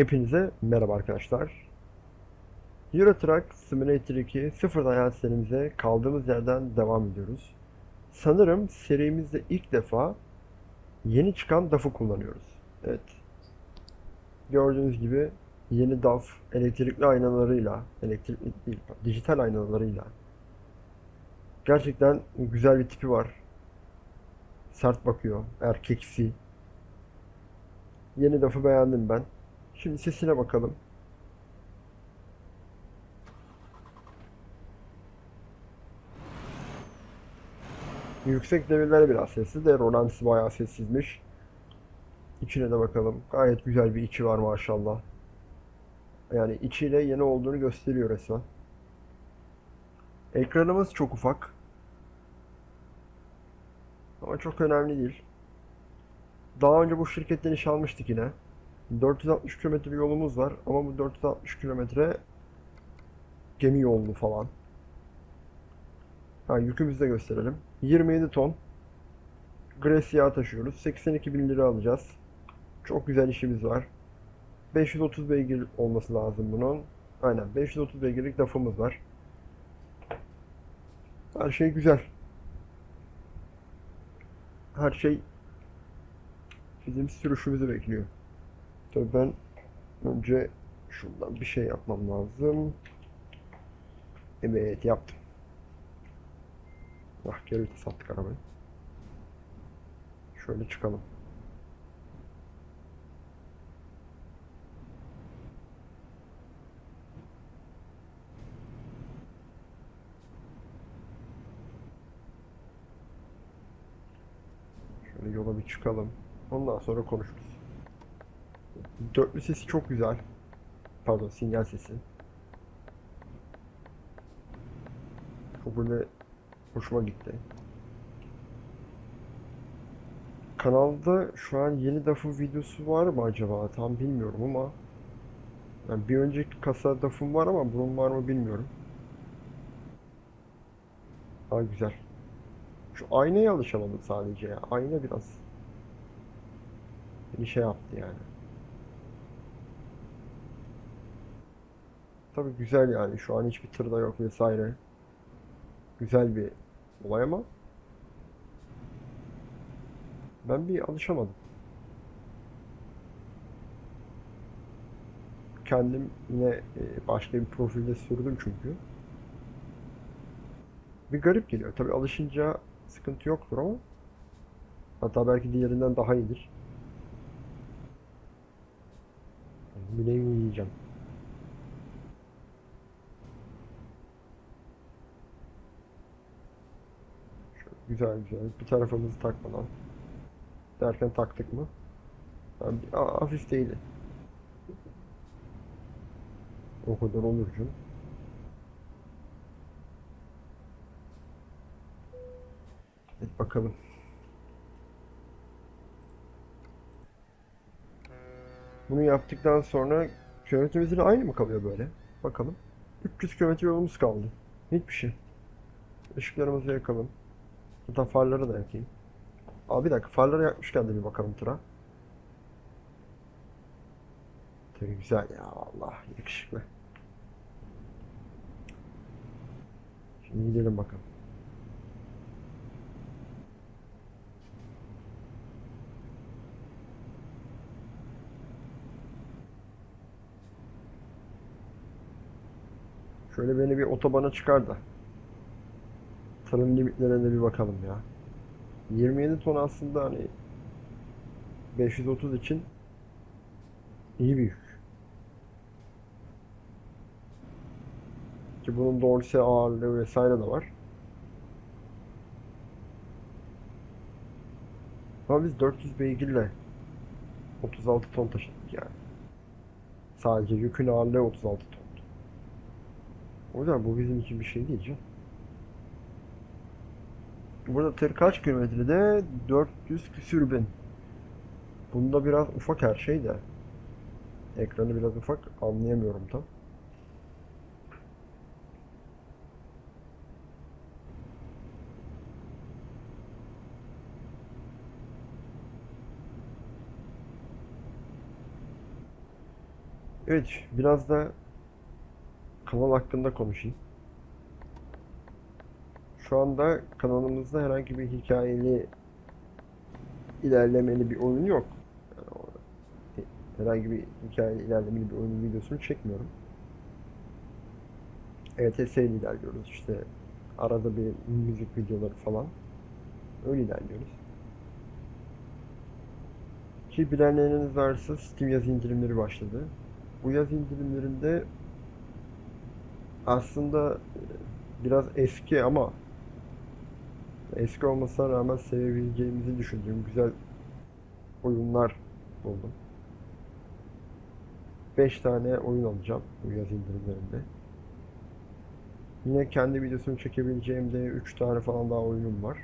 Hepinize merhaba arkadaşlar. Euro Truck Simulator 2 sıfırdan serimize kaldığımız yerden devam ediyoruz. Sanırım serimizde ilk defa yeni çıkan DAF'ı kullanıyoruz. Evet. Gördüğünüz gibi yeni DAF elektrikli aynalarıyla, elektrikli değil, dijital aynalarıyla gerçekten güzel bir tipi var. Sert bakıyor, erkeksi. Yeni DAF'ı beğendim ben. Şimdi sesine bakalım. Yüksek devirler biraz sessiz de rolantisi bayağı sessizmiş. İçine de bakalım. Gayet güzel bir içi var maşallah. Yani içiyle yeni olduğunu gösteriyor resmen. Ekranımız çok ufak. Ama çok önemli değil. Daha önce bu şirketten iş almıştık yine. 460 kilometre yolumuz var ama bu 460 kilometre gemi yolu falan. Ha, yükümüzü de gösterelim. 27 ton Grecia taşıyoruz. 82 bin lira alacağız. Çok güzel işimiz var. 530 beygir olması lazım bunun. Aynen 530 beygirlik lafımız var. Her şey güzel. Her şey bizim sürüşümüzü bekliyor. Tabii ben önce şundan bir şey yapmam lazım. Evet yaptım. Ah geri vites attık arabayı. Şöyle çıkalım. Şöyle yola bir çıkalım. Ondan sonra konuşuruz. Dörtlü sesi çok güzel. Pardon sinyal sesi. Çok böyle hoşuma gitti. Kanalda şu an yeni DAF'ın videosu var mı acaba? Tam bilmiyorum ama yani bir önceki kasa DAF'ım var ama bunun var mı bilmiyorum. Ha güzel. Şu aynaya alışamadım sadece ya. Ayna biraz bir şey yaptı yani. Tabii güzel yani. Şu an hiçbir tırda yok vesaire. Güzel bir olay ama ben bir alışamadım. Kendim yine e, başka bir profilde sürdüm çünkü. Bir garip geliyor. Tabii alışınca sıkıntı yoktur ama hatta belki diğerinden daha iyidir. Bileğimi yiyeceğim. Güzel güzel. Bir tarafımızı takmadan. Derken taktık mı? Yani bir- a- hafif değildi. O kadar olur canım. Evet bakalım. Bunu yaptıktan sonra kilometremiz yine aynı mı kalıyor böyle? Bakalım. 300 kilometre yolumuz kaldı. Hiçbir şey. Işıklarımızı yakalım. Hatta farları da yakayım. Abi bir dakika farları yakmışken de bir bakalım tura. Tabii güzel ya Allah yakışıklı. Şimdi gidelim bakalım. Şöyle beni bir otobana çıkar da. Tırın limitlerine bir bakalım ya. 27 ton aslında hani 530 için iyi bir yük. Ki bunun dorse ağırlığı vesaire de var. Ama biz 400 beygirle 36 ton taşıdık yani. Sadece yükün ağırlığı 36 ton. O yüzden bu bizim için bir şey değil canım. Burada tır kaç kilometrede? 400 küsür bin. Bunda biraz ufak her şey de. Ekranı biraz ufak anlayamıyorum tam. Evet, biraz da kanal hakkında konuşayım. Şu anda kanalımızda herhangi bir hikayeli ilerlemeli bir oyun yok. Herhangi bir hikayeli ilerlemeli bir oyunun videosunu çekmiyorum. ETS ile ilerliyoruz işte. Arada bir müzik videoları falan. Öyle ilerliyoruz. Ki bilenleriniz varsa Steam yaz indirimleri başladı. Bu yaz indirimlerinde aslında biraz eski ama eski olmasına rağmen sevebileceğimizi düşündüğüm güzel oyunlar buldum. 5 tane oyun alacağım bu yaz indirimlerinde. Yine kendi videosunu çekebileceğim de 3 tane falan daha oyunum var.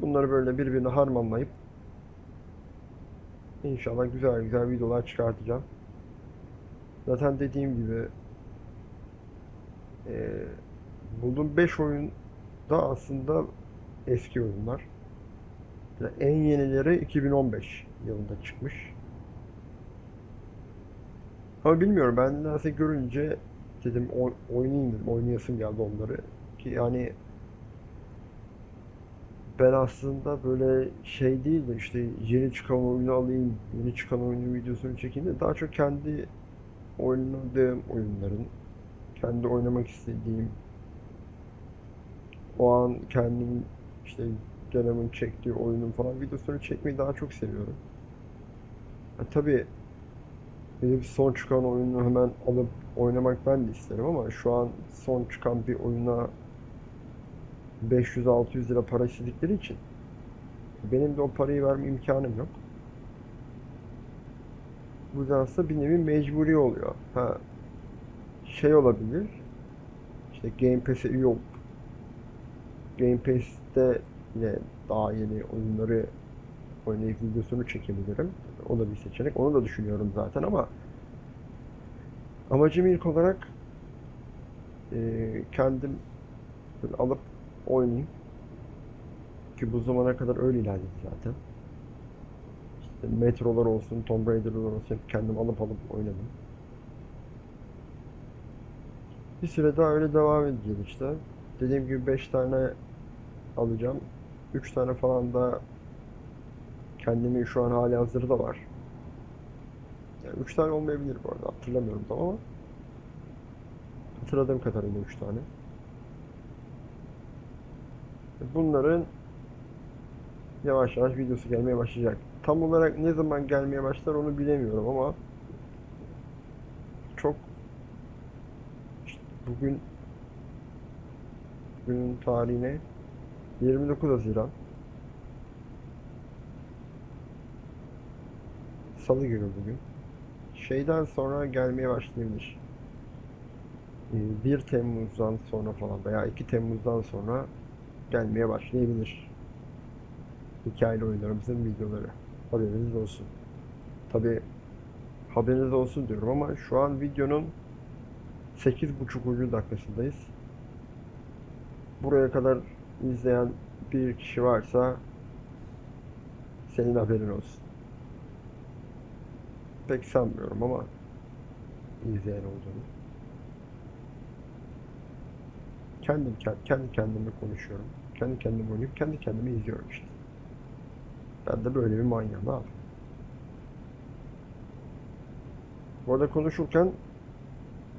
Bunları böyle birbirine harmanlayıp inşallah güzel güzel videolar çıkartacağım. Zaten dediğim gibi eee bulduğum 5 oyun da aslında eski oyunlar. Yani en yenileri 2015 yılında çıkmış. Ama bilmiyorum ben nedense görünce dedim oynayayım dedim. Oynayasım geldi onları. Ki yani ben aslında böyle şey değil de işte yeni çıkan oyunu alayım, yeni çıkan oyunun videosunu çekeyim de daha çok kendi oynadığım oyunların, kendi oynamak istediğim, o an kendim işte canımın çektiği oyunun falan videosunu çekmeyi daha çok seviyorum. Ha, tabii bir son çıkan oyunu hemen alıp oynamak ben de isterim ama şu an son çıkan bir oyuna 500-600 lira para istedikleri için benim de o parayı verme imkanım yok. Bu yüzden aslında bir nevi mecburi oluyor. Ha, şey olabilir. İşte Game Pass'e üye olup Game Pass'te yine daha yeni oyunları oynayıp videosunu çekebilirim. O da bir seçenek. Onu da düşünüyorum zaten ama amacım ilk olarak eee, kendim alıp oynayayım. Ki bu zamana kadar öyle ilerledi zaten. İşte Metro'lar olsun, Tomb Raider'lar olsun hep kendim alıp alıp oynadım. Bir süre daha öyle devam edeceğiz işte. Dediğim gibi 5 tane alacağım. 3 tane falan da kendimi şu an hali hazırda var. Yani 3 tane olmayabilir bu arada. Hatırlamıyorum tam ama hatırladığım kadarıyla 3 tane. Bunların yavaş yavaş videosu gelmeye başlayacak. Tam olarak ne zaman gelmeye başlar onu bilemiyorum ama çok işte bugün bugünün tarihine 29 Haziran Salı günü bugün. Şeyden sonra gelmeye başlayabilir. Ee, 1 Temmuz'dan sonra falan veya 2 Temmuz'dan sonra gelmeye başlayabilir. Hikayeli oyunlarımızın videoları. Haberiniz olsun. Tabi haberiniz olsun diyorum ama şu an videonun 8.5. dakikasındayız. Buraya kadar izleyen bir kişi varsa senin haberin olsun. Pek sanmıyorum ama izleyen olduğunu. Kendim kend- kendi kendime konuşuyorum. Kendi kendime oynayıp kendi kendime izliyorum işte. Ben de böyle bir manyağım abi. Bu arada konuşurken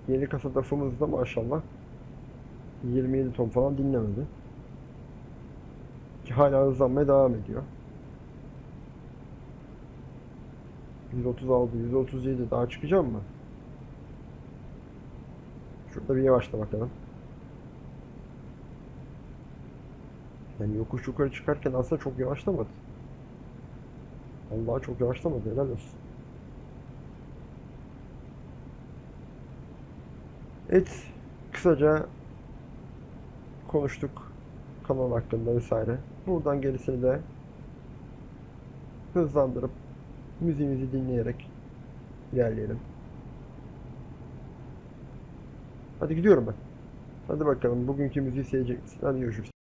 yeni kasa lafımız da maşallah 27 ton falan dinlemedi. Ki hala hızlanmaya devam ediyor. 136, 137 daha çıkacağım mı? Şurada bir yavaşla bakalım. Yani yokuş yukarı çıkarken aslında çok yavaşlamadı. Vallahi çok yavaşlamadı helal olsun. Evet, kısaca konuştuk kanal hakkında vesaire. Buradan gerisini de hızlandırıp müziğimizi dinleyerek ilerleyelim. Hadi gidiyorum ben. Hadi bakalım bugünkü müziği sevecek misin? Hadi görüşürüz.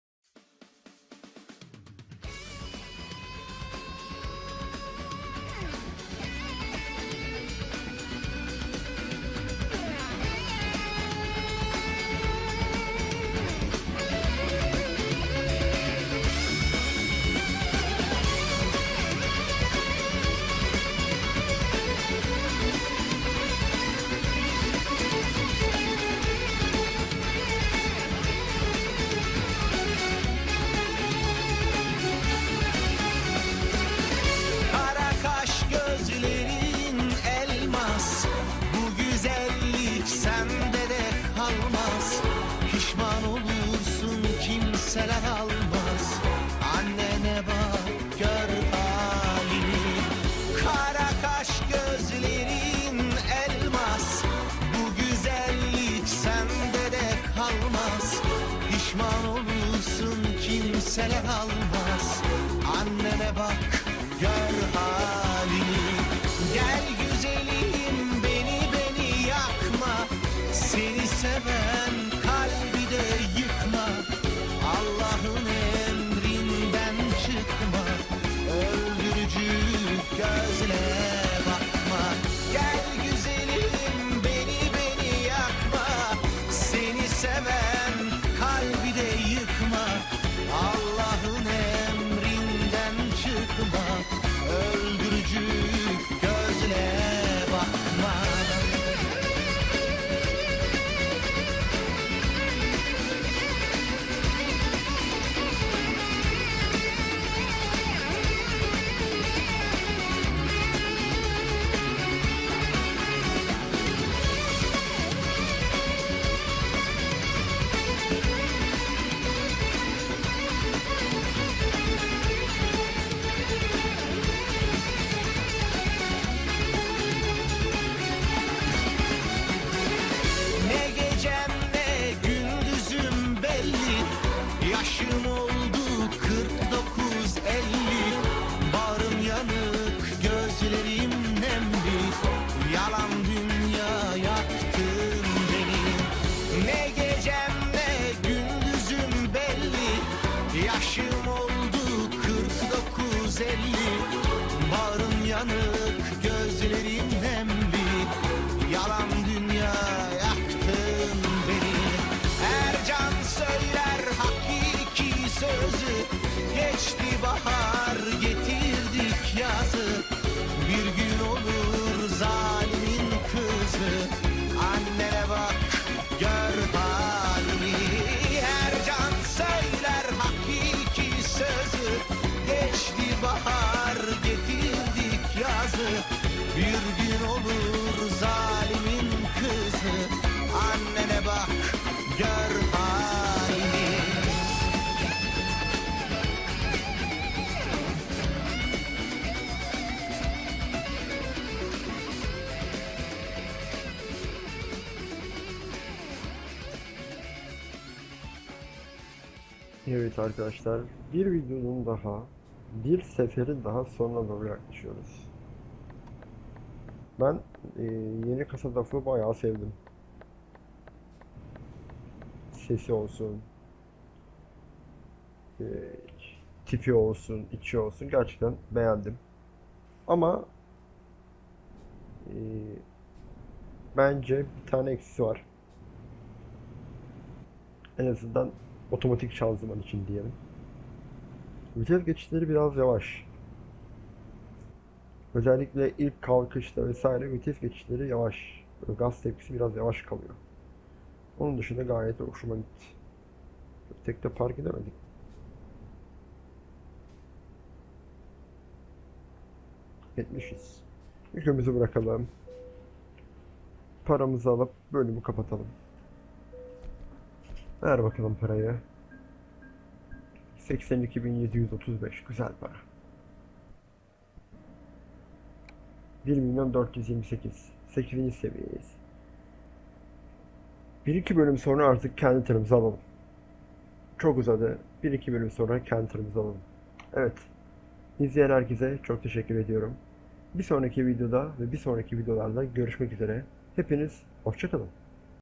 Verseler almaz Bir gün olur zalimin kızı Annene bak gör halini Evet arkadaşlar, bir videonun daha, bir seferin daha sonuna doğru yaklaşıyoruz. Ben e, yeni kasa lafı bayağı sevdim. Sesi olsun, e, tipi olsun, içi olsun gerçekten beğendim. Ama e, bence bir tane eksisi var. En azından otomatik şanzıman için diyelim. Vites geçişleri biraz yavaş. Özellikle ilk kalkışta vesaire vites geçişleri yavaş. Böyle gaz tepkisi biraz yavaş kalıyor. Onun dışında gayet hoşuma gitti. Tek de park edemedik. Etmişiz. Yükümüzü bırakalım. Paramızı alıp bölümü kapatalım. Ver bakalım parayı. 82.735 güzel para. 1 milyon 428 8. seviyeyiz. 1-2 bölüm sonra artık kendi tırımızı alalım. Çok uzadı. 1-2 bölüm sonra kendi tırımızı alalım. Evet. İzleyen herkese çok teşekkür ediyorum. Bir sonraki videoda ve bir sonraki videolarda görüşmek üzere. Hepiniz hoşçakalın.